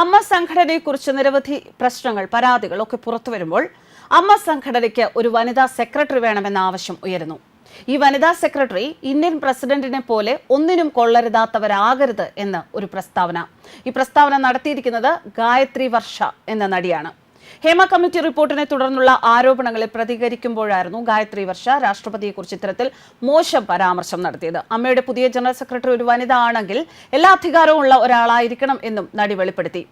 അമ്മ സംഘടനയെക്കുറിച്ച് നിരവധി പ്രശ്നങ്ങൾ പരാതികൾ ഒക്കെ പുറത്തു വരുമ്പോൾ അമ്മ സംഘടനയ്ക്ക് ഒരു വനിതാ സെക്രട്ടറി വേണമെന്ന ആവശ്യം ഉയരുന്നു. ഈ വനിതാ സെക്രട്ടറി ഇന്ത്യൻ പ്രസിഡന്റിനെ പോലെ ഒന്നിനും കൊള്ളരുതാത്തവരാകരുത് എന്ന് ഒരു പ്രസ്താവന. ഈ പ്രസ്താവന നടത്തിയിരിക്കുന്നത് ഗായത്രി വർഷ എന്ന നടിയാണ്. ഹേമ കമ്മിറ്റി റിപ്പോർട്ടിനെ തുടർന്നുള്ള ആരോപണങ്ങളെ പ്രതികരിക്കുമ്പോഴായിരുന്നു ഗായത്രി വർഷ രാഷ്ട്രപതിയെക്കുറിച്ച് ഇത്തരത്തിൽ മോശം പരാമർശം നടത്തിയത്. അമ്മയുടെ പുതിയ ജനറൽ സെക്രട്ടറി ഒരു വനിത ആണെങ്കിൽ എല്ലാ അധികാരവും ഉള്ള ഒരാളായിരിക്കണം എന്നും നടി വെളിപ്പെടുത്തി.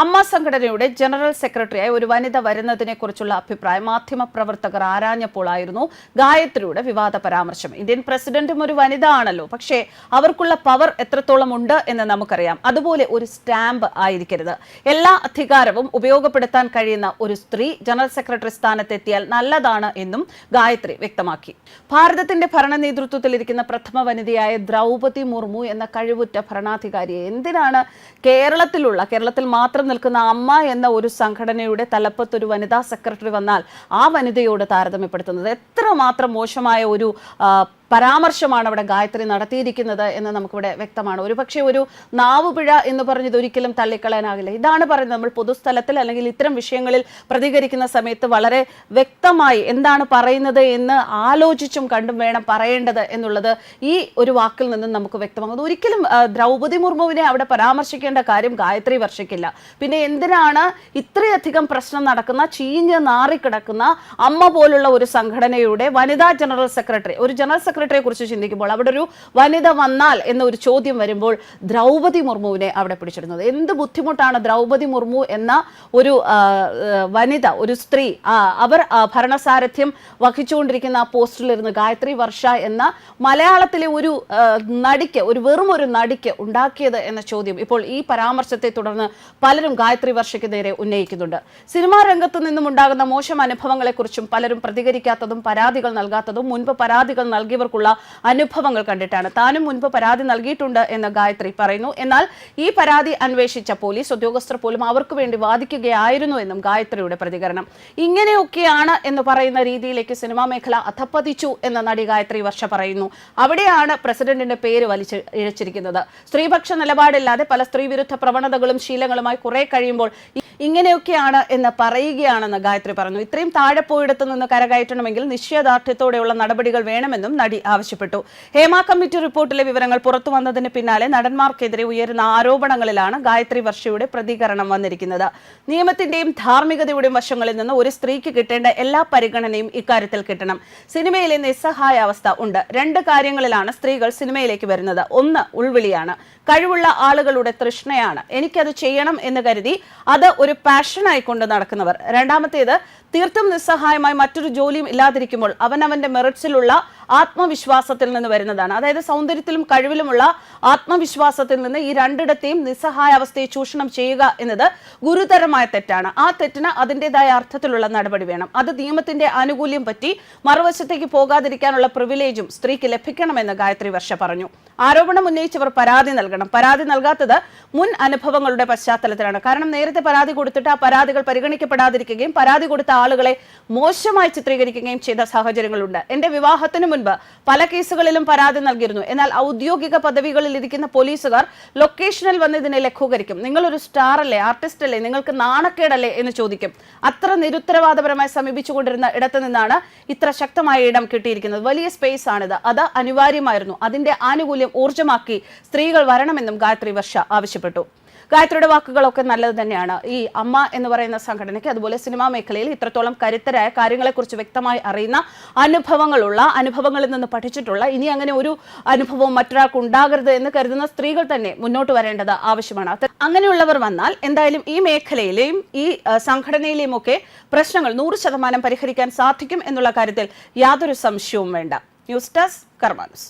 അമ്മ സംഘടനയുടെ ജനറൽ സെക്രട്ടറിയായി ഒരു വനിത വരുന്നതിനെ കുറിച്ചുള്ള അഭിപ്രായം മാധ്യമപ്രവർത്തകർ ആരാഞ്ഞപ്പോഴായിരുന്നു ഗായത്രിയുടെ വിവാദ പരാമർശം. ഇന്ത്യൻ പ്രസിഡന്റും ഒരു വനിത ആണല്ലോ പക്ഷേ അവർക്കുള്ള പവർ എത്രത്തോളം ഉണ്ട് എന്ന് നമുക്കറിയാം. അതുപോലെ ഒരു സ്റ്റാമ്പ് ആയിരിക്കരുത്. എല്ലാ അധികാരവും ഉപയോഗപ്പെടുത്താൻ കഴിയുന്ന ഒരു സ്ത്രീ ജനറൽ സെക്രട്ടറി സ്ഥാനത്തെത്തിയാൽ നല്ലതാണ് എന്നും ഗായത്രി വ്യക്തമാക്കി. ഭാരതത്തിന്റെ ഭരണ നേതൃത്വത്തിലിരിക്കുന്ന പ്രഥമ വനിതയായ ദ്രൗപതി മുർമു എന്ന കഴിവുറ്റ ഭരണാധികാരിയെ എന്തിനാണ് കേരളത്തിലുള്ള കേരളത്തിൽ മാത്രം നിൽക്കുന്ന അമ്മ എന്ന ഒരു സംഘടനയുടെ തലപ്പത്ത് ഒരു വനിതാ സെക്രട്ടറി വന്നാൽ ആ വനിതയോട് താരതമ്യപ്പെടുത്തുന്നത് എത്രമാത്രം മോശമായ ഒരു പരാമർശമാണ് അവിടെ ഗായത്രി നടത്തിയിരിക്കുന്നത് എന്ന് നമുക്കിവിടെ വ്യക്തമാണ്. ഒരുപക്ഷെ ഒരു നാവുപിഴ എന്ന് പറഞ്ഞത് ഒരിക്കലും തള്ളിക്കളയാനാകില്ല. ഇതാണ് പറയുന്നത്. നമ്മൾ പൊതുസ്ഥലത്തിൽ അല്ലെങ്കിൽ ഇത്തരം വിഷയങ്ങളിൽ പ്രതികരിക്കുന്ന സമയത്ത് വളരെ വ്യക്തമായി എന്താണ് പറയുന്നത് എന്ന് ആലോചിച്ചും കണ്ടും വേണം പറയേണ്ടത് എന്നുള്ളത് ഈ ഒരു വാക്കിൽ നിന്നും നമുക്ക് വ്യക്തമാകുന്നത് ഒരിക്കലും ദ്രൗപതി മുർമുവിനെ അവിടെ പരാമർശിക്കേണ്ട കാര്യം ഗായത്രി വർഷിക്കില്ല. പിന്നെ എന്തിനാണ് ഇത്രയധികം പ്രശ്നം നടക്കുന്ന ചീഞ്ഞ് നാറിക്കിടക്കുന്ന അമ്മ പോലുള്ള ഒരു സംഘടനയുടെ വനിതാ ജനറൽ സെക്രട്ടറി ഒരു ജനറൽ സെക്രട്ടറിയെ കുറിച്ച് ചിന്തിക്കുമ്പോൾ അവിടെ ഒരു വനിത വന്നാൽ എന്നൊരു ചോദ്യം വരുമ്പോൾ ദ്രൗപദി മുർമുവിനെ അവിടെ പിടിച്ചിടുന്നത്. എന്ത് ബുദ്ധിമുട്ടാണ് ദ്രൗപദി മുർമു എന്ന ഒരു വനിത ഒരു സ്ത്രീ അവർ ഭരണസാരഥ്യം വഹിച്ചുകൊണ്ടിരിക്കുന്ന ആ പോസ്റ്റിലിരുന്ന് ഗായത്രി വർഷ എന്ന മലയാളത്തിലെ ഒരു നടിക്ക് ഒരു വെറും ഒരു നടിക്ക് ഉണ്ടാക്കിയത് എന്ന ചോദ്യം ഇപ്പോൾ ഈ പരാമർശത്തെ തുടർന്ന് പലരും ഗായത്രി വർഷയ്ക്ക് നേരെ ഉന്നയിക്കുന്നുണ്ട്. സിനിമാ രംഗത്ത് നിന്നും ഉണ്ടാകുന്ന മോശം അനുഭവങ്ങളെക്കുറിച്ചും പലരും പ്രതികരിക്കാത്തതും പരാതികൾ നൽകാത്തതും മുൻപ് പരാതികൾ നൽകിയവർക്കുള്ള അനുഭവങ്ങൾ കണ്ടിട്ടാണ്. താനും മുൻപ് പരാതി നൽകിയിട്ടുണ്ട് എന്ന് ഗായത്രി പറയുന്നു. എന്നാൽ ഈ പരാതി അന്വേഷിച്ച പോലീസ് ഉദ്യോഗസ്ഥർ പോലും അവർക്ക് വേണ്ടി വാദിക്കുകയായിരുന്നു എന്നും ഗായത്രിയുടെ പ്രതികരണം. ഇങ്ങനെയൊക്കെയാണ് എന്ന് പറയുന്ന രീതിയിലേക്ക് സിനിമാ മേഖല അധപ്പതിച്ചു എന്ന നടി ഗായത്രി വർഷ പറയുന്നു. അവിടെയാണ് പ്രസിഡന്റിന്റെ പേര് വലിച്ച് ഇഴച്ചിരിക്കുന്നത്. സ്ത്രീപക്ഷ നിലപാടില്ലാതെ പല സ്ത്രീവിരുദ്ധ പ്രവണതകളും ശീലങ്ങളുമായി കുറെ കഴിയുമ്പോൾ ഇങ്ങനെയൊക്കെയാണ് എന്ന് പറയുകയാണെന്ന് ഗായത്രി പറഞ്ഞു. ഇത്രയും താഴെ പോയിടത്തു നിന്ന് കരകയറ്റണമെങ്കിൽ നിശ്ചയദാർഢ്യത്തോടെയുള്ള നടപടികൾ വേണമെന്നും നടി ആവശ്യപ്പെട്ടു. ഹേമ കമ്മിറ്റി റിപ്പോർട്ടിലെ വിവരങ്ങൾ പുറത്തു വന്നതിന് പിന്നാലെ നടന്മാർക്കെതിരെ ഉയരുന്ന ആരോപണങ്ങളിലാണ് ഗായത്രി വർഷയുടെ പ്രതികരണം വന്നിരിക്കുന്നത്. നിയമത്തിന്റെയും ധാർമ്മികതയുടെയും വശങ്ങളിൽ നിന്ന് ഒരു സ്ത്രീക്ക് കിട്ടേണ്ട എല്ലാ പരിഗണനയും ഇക്കാര്യത്തിൽ കിട്ടണം. സിനിമയിലെ നിസ്സഹായ അവസ്ഥ ഉണ്ട്. രണ്ട് കാര്യങ്ങളിലാണ് സ്ത്രീകൾ സിനിമയിലേക്ക് വരുന്നത്. ഒന്ന് ഉൾവിളിയാണ്. കഴിവുള്ള ആളുകളുടെ തൃഷ്ണയാണ്. എനിക്കത് ചെയ്യണം എന്ന് കരുതി അത് ഒരു പാഷനായി കൊണ്ട് നടക്കുന്നവർ. രണ്ടാമത്തേത് തീർത്തും നിസ്സഹായമായി മറ്റൊരു ജോലിയും ഇല്ലാതിരിക്കുമ്പോൾ അവനവന്റെ മെറിറ്റ്സിലുള്ള ആത്മവിശ്വാസത്തിൽ നിന്ന് വരുന്നതാണ്. അതായത് സൗന്ദര്യത്തിലും കഴിവിലുമുള്ള ആത്മവിശ്വാസത്തിൽ നിന്ന് ഈ രണ്ടിടത്തെയും നിസ്സഹായ അവസ്ഥയെ ചൂഷണം ചെയ്യുക എന്നത് ഗുരുതരമായ തെറ്റാണ്. ആ തെറ്റിന് അതിന്റെതായ അർത്ഥത്തിലുള്ള നടപടി വേണം. അത് നിയമത്തിന്റെ ആനുകൂല്യം പറ്റി മറുവശത്തേക്ക് പോകാതിരിക്കാനുള്ള പ്രിവിലേജും സ്ത്രീക്ക് ലഭിക്കണമെന്ന് ഗായത്രി വർഷ പറഞ്ഞു. ആരോപണം ഉന്നയിച്ചവർ പരാതി നൽകണം. പരാതി നൽകാത്തത് മുൻ അനുഭവങ്ങളുടെ പശ്ചാത്തലത്തിലാണ്. കാരണം നേരത്തെ പരാതി കൊടുത്തിട്ട് ആ പരാതികൾ പരിഗണിക്കപ്പെടാതിരിക്കുകയും പരാതി കൊടുത്ത ആളുകളെ മോശമായി ചിത്രീകരിക്കുകയും ചെയ്ത സാഹചര്യങ്ങളുണ്ട്. എന്റെ വിവാഹത്തിന് മുൻപ് പല കേസുകളിലും പരാതി നൽകിയിരുന്നു. എന്നാൽ ഔദ്യോഗിക പദവികളിൽ ഇരിക്കുന്ന പോലീസുകാർ ലൊക്കേഷനിൽ വന്ന് ഇതിനെ ലഘൂകരിക്കും. ഒരു സ്റ്റാർ അല്ലേ ആർട്ടിസ്റ്റ് അല്ലേ നിങ്ങൾക്ക് നാണക്കേടല്ലേ എന്ന് ചോദിക്കും. അത്ര നിരുത്തരവാദപരമായി സമീപിച്ചുകൊണ്ടിരുന്ന ഇടത്തു നിന്നാണ് ഇത്ര ശക്തമായ ഇടം കിട്ടിയിരിക്കുന്നത്. വലിയ സ്പേസ് ആണിത്. അത് അനിവാര്യമായിരുന്നു. അതിന്റെ ആനുകൂല്യം ഊർജമാക്കി സ്ത്രീകൾ വരണമെന്നും ഗായത്രി വർഷ ആവശ്യപ്പെട്ടു. ഗായത്രിയുടെ വാക്കുകളൊക്കെ നല്ലത് തന്നെയാണ്. ഈ അമ്മ എന്ന് പറയുന്ന സംഘടനയ്ക്ക് അതുപോലെ സിനിമാ മേഖലയിൽ ഇത്രത്തോളം കരുത്തരായ കാര്യങ്ങളെക്കുറിച്ച് വ്യക്തമായി അറിയുന്ന അനുഭവങ്ങളുള്ള അനുഭവങ്ങളിൽ നിന്ന് പഠിച്ചിട്ടുള്ള ഇനി അങ്ങനെ ഒരു അനുഭവം മറ്റൊരാൾക്ക് ഉണ്ടാകരുത് എന്ന് കരുതുന്ന സ്ത്രീകൾ തന്നെ മുന്നോട്ട് വരേണ്ടത് ആവശ്യമാണ്. അങ്ങനെയുള്ളവർ വന്നാൽ എന്തായാലും ഈ മേഖലയിലെയും ഈ സംഘടനയിലെയും ഒക്കെ പ്രശ്നങ്ങൾ നൂറ് ശതമാനം പരിഹരിക്കാൻ സാധിക്കും എന്നുള്ള കാര്യത്തിൽ യാതൊരു സംശയവും വേണ്ട. News desk കർമാനുസ്